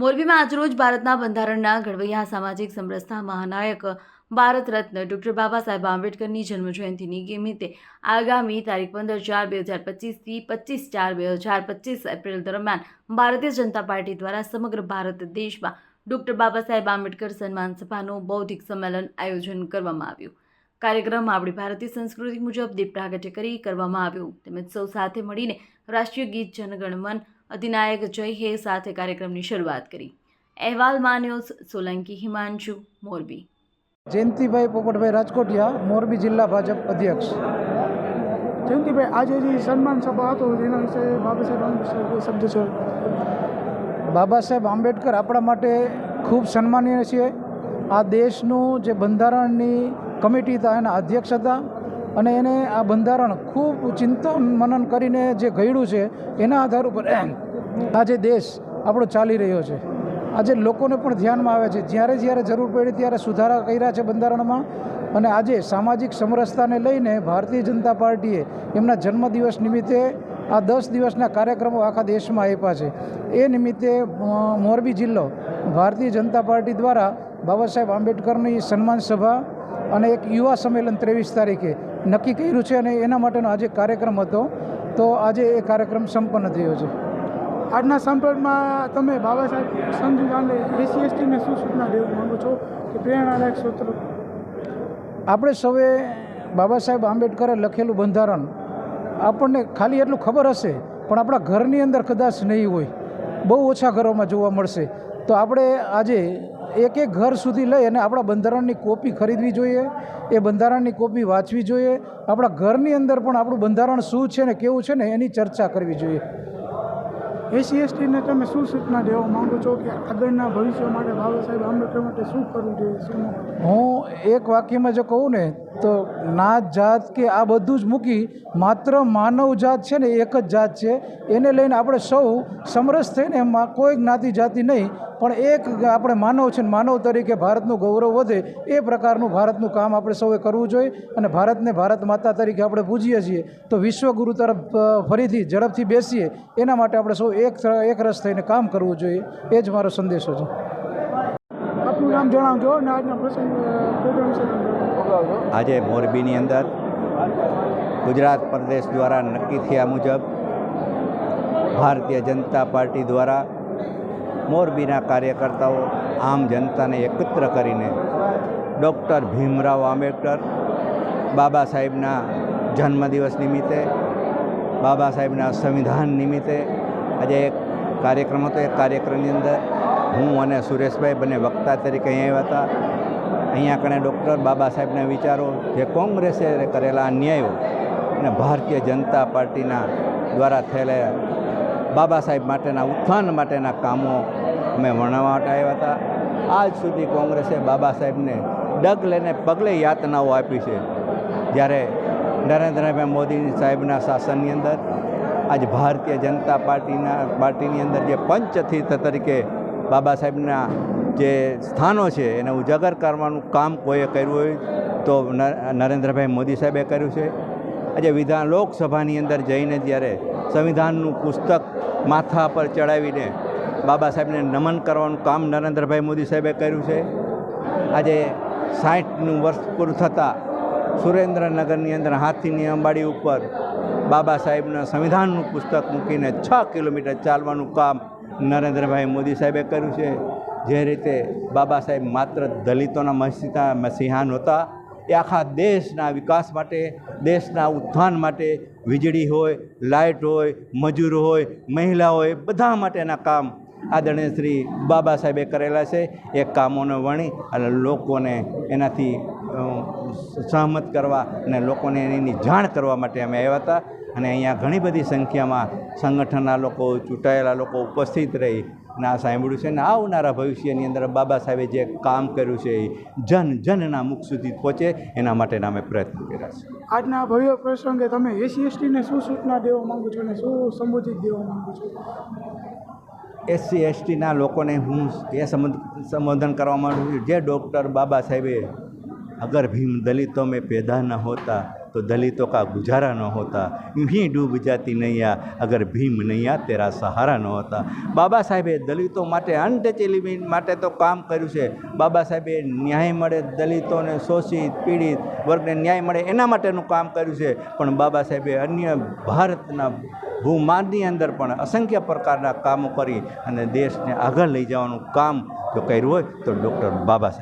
મોરબીમાં આજરોજ ભારતના બંધારણના ઘડવૈયા સામાજિક સમરસતા મહાનાયક ભારત રત્ન ડૉક્ટર બાબા સાહેબ આંબેડકરની જન્મજયંતિની નિમિત્તે આગામી તારીખ પંદર ચાર બે હજાર પચીસથી પચીસ ચાર બે હજાર પચીસ એપ્રિલ દરમિયાન ભારતીય જનતા પાર્ટી દ્વારા સમગ્ર ભારત દેશમાં ડૉક્ટર બાબા સાહેબ આંબેડકર સન્માન સભાનું બૌદ્ધિક સંમેલન આયોજન કરવામાં આવ્યું. કાર્યક્રમ આપણી ભારતીય સંસ્કૃતિ મુજબ દીપ પ્રાગટ્ય કરી કરવામાં આવ્યું. તેમજ સૌ સાથે મળીને રાષ્ટ્રીય ગીત જનગણમન અધિનાયક જય હે સાથે કાર્યક્રમની શરૂઆત કરી. અહેવાલ માન્યોસ સોલંકી હિમાંશુ, મોરબી. જયંતિભાઈ પોપટભાઈ રાજકોટિયા, મોરબી જિલ્લા ભાજપ અધ્યક્ષ. જયંતિભાઈ, આજે જે સન્માન સભા હતો, એના વિશે બાબા સાહેબ શબ્દ છે? બાબા સાહેબ આંબેડકર આપણા માટે ખૂબ સન્માનીય છે આ દેશનું જે બંધારણની કમિટી હતા, એના અધ્યક્ષ હતા. અને એને આ બંધારણ ખૂબ ચિંતન મનન કરીને જે ઘડ્યું છે, એના આધાર ઉપર આજે દેશ આપણો ચાલી રહ્યો છે. આજે લોકોને પણ ધ્યાનમાં આવે છે, જ્યારે જ્યારે જરૂર પડી ત્યારે સુધારા કર્યા છે બંધારણમાં. અને આજે સામાજિક સમરસતાને લઈને ભારતીય જનતા પાર્ટીએ એમના જન્મદિવસ નિમિત્તે આ દસ દિવસના કાર્યક્રમો આખા દેશમાં આપ્યા છે. એ નિમિત્તે મોરબી જિલ્લો ભારતીય જનતા પાર્ટી દ્વારા બાબા સાહેબ આંબેડકરની સન્માન સભા અને એક યુવા સંમેલન ત્રેવીસ તારીખે નક્કી કર્યું છે અને એના માટેનો આજે કાર્યક્રમ હતો. તો આજે એ કાર્યક્રમ સંપન્ન થયો છે. આજના સંપર્કમાં તમે બાબા સાહેબ સંવિધાનને એસસી એસટીને શું સૂચના દેવા માગો છો કે પ્રેરણાદાયક સૂત્ર આપણે સૌએ બાબા સાહેબ આંબેડકરે લખેલું બંધારણ આપણને ખાલી એટલું ખબર હશે, પણ આપણા ઘરની અંદર કદાચ નહીં હોય, બહુ ઓછા ઘરોમાં જોવા મળશે. તો આપણે આજે એક એક ઘર સુધી લઈ અને આપણા બંધારણની કોપી ખરીદવી જોઈએ એ બંધારણની કોપી વાંચવી જોઈએ આપણા ઘરની અંદર પણ આપણું બંધારણ શું છે ને કેવું છે ને એની ચર્ચા કરવી જોઈએ. એસી એસટીને તમે શું સૂચના દેવા માંગો છો કે આગળના ભવિષ્ય માટે બાબા સાહેબ આંબેડકર માટે શું કરવું જોઈએ શું હું એક વાક્યમાં જો કહું ને તો નાત જાત કે આ બધું જ મૂકી માત્ર માનવ જાત છે ને એક જ જાત છે. એને લઈને આપણે સૌ સમરસ થઈને એમાં કોઈ જ્ઞાતિ જાતિ નહીં, પણ એક આપણે માનવ છે ને માનવ તરીકે ભારતનું ગૌરવ વધે એ પ્રકારનું ભારતનું કામ આપણે સૌએ કરવું જોઈએ અને ભારતને ભારત માતા તરીકે આપણે પૂજીએ છીએ. તો વિશ્વગુરુ તરફ ફરીથી ઝડપથી બેસીએ, એના માટે આપણે સૌ એક એક રસ થઈને કામ કરવું જોઈએ. એ જ મારો સંદેશો છે. આપનું નામ જણાવજો અને આજના પ્રસંગ પ્રોગ્રામ. આજે મોરબીની અંદર ગુજરાત પ્રદેશ દ્વારા નક્કી થયા મુજબ ભારતીય જનતા પાર્ટી દ્વારા મોરબીના કાર્યકર્તાઓ, આમ જનતાને એકત્ર કરીને ડૉક્ટર ભીમરાવ આંબેડકર બાબા સાહેબના જન્મદિવસ નિમિત્તે, બાબા સાહેબના સંવિધાન નિમિત્તે આજે એક કાર્યક્રમ હતો. એ કાર્યક્રમની અંદર હું અને સુરેશભાઈ બંને વક્તા તરીકે અહીં આવ્યા હતા. અહીંયા કણે ડૉક્ટર બાબા સાહેબના વિચારો જે કોંગ્રેસે કરેલા અન્યાયો અને ભારતીય જનતા પાર્ટીના દ્વારા થયેલા બાબા સાહેબ માટેના ઉત્થાન માટેના કામો અમે વર્ણવા માટે આવ્યા હતા. આજ સુધી કોંગ્રેસે બાબા સાહેબને ડગ લઈને પગલે યાતનાઓ આપી છે. જ્યારે નરેન્દ્રભાઈ મોદી સાહેબના શાસનની અંદર, આજ ભારતીય જનતા પાર્ટીના પાર્ટીની અંદર જે પંચતીર્થ તરીકે બાબા સાહેબના જે સ્થાનો છે, એને ઉજાગર કરવાનું કામ કોઈએ કર્યું હોય તો નરેન્દ્રભાઈ મોદી સાહેબે કર્યું છે. આજે વિધાન, લોકસભાની અંદર જઈને જ્યારે સંવિધાનનું પુસ્તક માથા પર ચડાવીને બાબા સાહેબને નમન કરવાનું કામ નરેન્દ્રભાઈ મોદી સાહેબે કર્યું છે. આજે સાઠનું વર્ષ પૂરું થતાં સુરેન્દ્રનગરની અંદર હાથીની અંબાડી ઉપર બાબા સાહેબના સંવિધાનનું પુસ્તક મૂકીને છ કિલોમીટર ચાલવાનું કામ નરેન્દ્રભાઈ મોદી સાહેબે કર્યું છે. જે રીતે બાબા સાહેબ માત્ર દલિતોના મસીતા મસીહાન હતા, એ આખા દેશના વિકાસ માટે, દેશના ઉત્થાન માટે વીજળી હોય, લાઇટ હોય, મજૂર હોય, મહિલા હોય, બધા માટેના કામ આદરણીય શ્રી બાબા સાહેબે કરેલા છે. એ કામોને વણી અને લોકોને એનાથી સહમત કરવા અને લોકોને એની જાણ કરવા માટે અમે આવ્યા હતા. અને અહીંયા ઘણી બધી સંખ્યામાં સંગઠનના લોકો ચૂંટાયેલા લોકો ઉપસ્થિત રહી. અને આ સાંભળ્યું છે ને આવનારા ભવિષ્યની અંદર બાબા સાહેબે જે કામ કર્યું છે એ જન જનના મુખ સુધી પહોંચે એના માટેના અમે પ્રયત્ન કર્યા છે. આજના ભવ્ય પ્રસંગે તમે એસસી એસટીને શું સૂચના દેવા માંગો છો અને શું સંબોધિત દેવા માગો છો? એસસી એસટીના લોકોને હું એ સંબોધ- સંબોધન કરવા માંગુ છું. જે ડૉક્ટર બાબા સાહેબે અગર ભીમ દલિતો મેં પેદા ન હોતા तो दलितों का गुजारा न होता यूं डूब जाती नैया अगर भीम नैया तेरा સહારા ન હતા બાબા સાહેબે દલિતો માટે અનટચેબલ માટે તો કામ કર્યું છે બાબા સાહેબે ન્યાય મળે દલિતોને શોષિત પીડિત વર્ગને ન્યાય મળે એના માટેનું કામ કર્યું છે પણ બાબા સાહેબે અન્ય ભારતના ભૂમાનની અંદર પણ અસંખ્ય પ્રકારના કામો કરી અને દેશને આગળ લઈ જવાનું કામ જો કર્યું હોય તો ડૉક્ટર બાબા સાહેબ